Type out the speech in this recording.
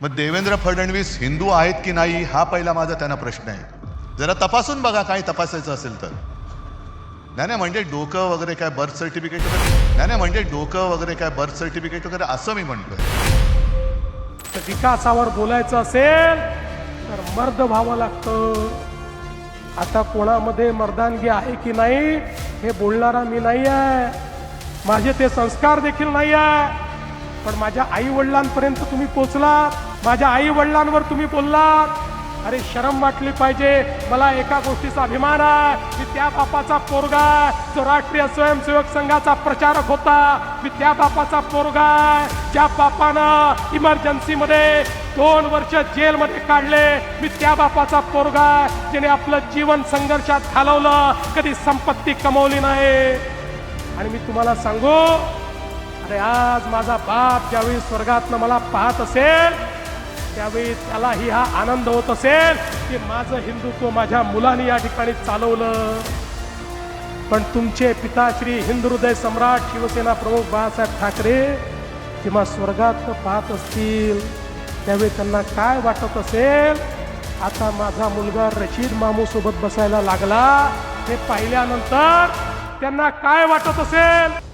मग देवेंद्र फडणवीस हिंदू आहेत की नाही हा पहिला माझा त्यांना प्रश्न आहे. जरा तपासून बघा काय तपासायचं असेल तर. नाही नाही म्हणजे डोकं वगैरे काय बर्थ सर्टिफिकेट वगैरे नाही नाही म्हणजे डोकं वगैरे काय बर्थ सर्टिफिकेट वगैरे असं मी म्हणतोय. तर विकासावर बोलायचं असेल तर मर्द व्हावं लागतं. आता कोणामध्ये मर्दानगी आहे की नाही हे बोलणारा मी नाही आहे माझे ते संस्कार देखील नाही आहे पण माझ्या आई वडिलांपर्यंत तुम्ही पोचलात. माझ्या आई वडिलांवर तुम्ही बोललात. अरे शरम वाटली पाहिजे. मला एका गोष्टीचा अभिमान आहे की त्या बापाचा पोरगा जो राष्ट्रीय स्वयंसेवक संघाचा प्रचारक होता. मी त्या बापाचा पोरगा ज्या बापानं इमर्जन्सीमध्ये दोन वर्ष जेलमध्ये काढले मी त्या बापाचा पोरगा ज्याने आपलं जीवन संघर्षात घालवलं कधी संपत्ती कमवली नाही. आणि मी तुम्हाला सांगू अरे आज माझा बाप ज्यावेळी स्वर्गातनं मला पाहत असेल त्यावेळी त्यालाही हा आनंद होत असेल की माझं हिंदुत्व माझ्या मुलाने या ठिकाणी चालवलं. पण तुमचे पिता श्री हृदय सम्राट शिवसेना प्रमुख बाळासाहेब ठाकरे किंवा स्वर्गात पाहत असतील त्यावेळी त्यांना काय वाटत असेल? आता माझा मुलगा रशीद मामूसोबत बसायला लागला. हे पाहिल्यानंतर त्यांना काय वाटत असेल?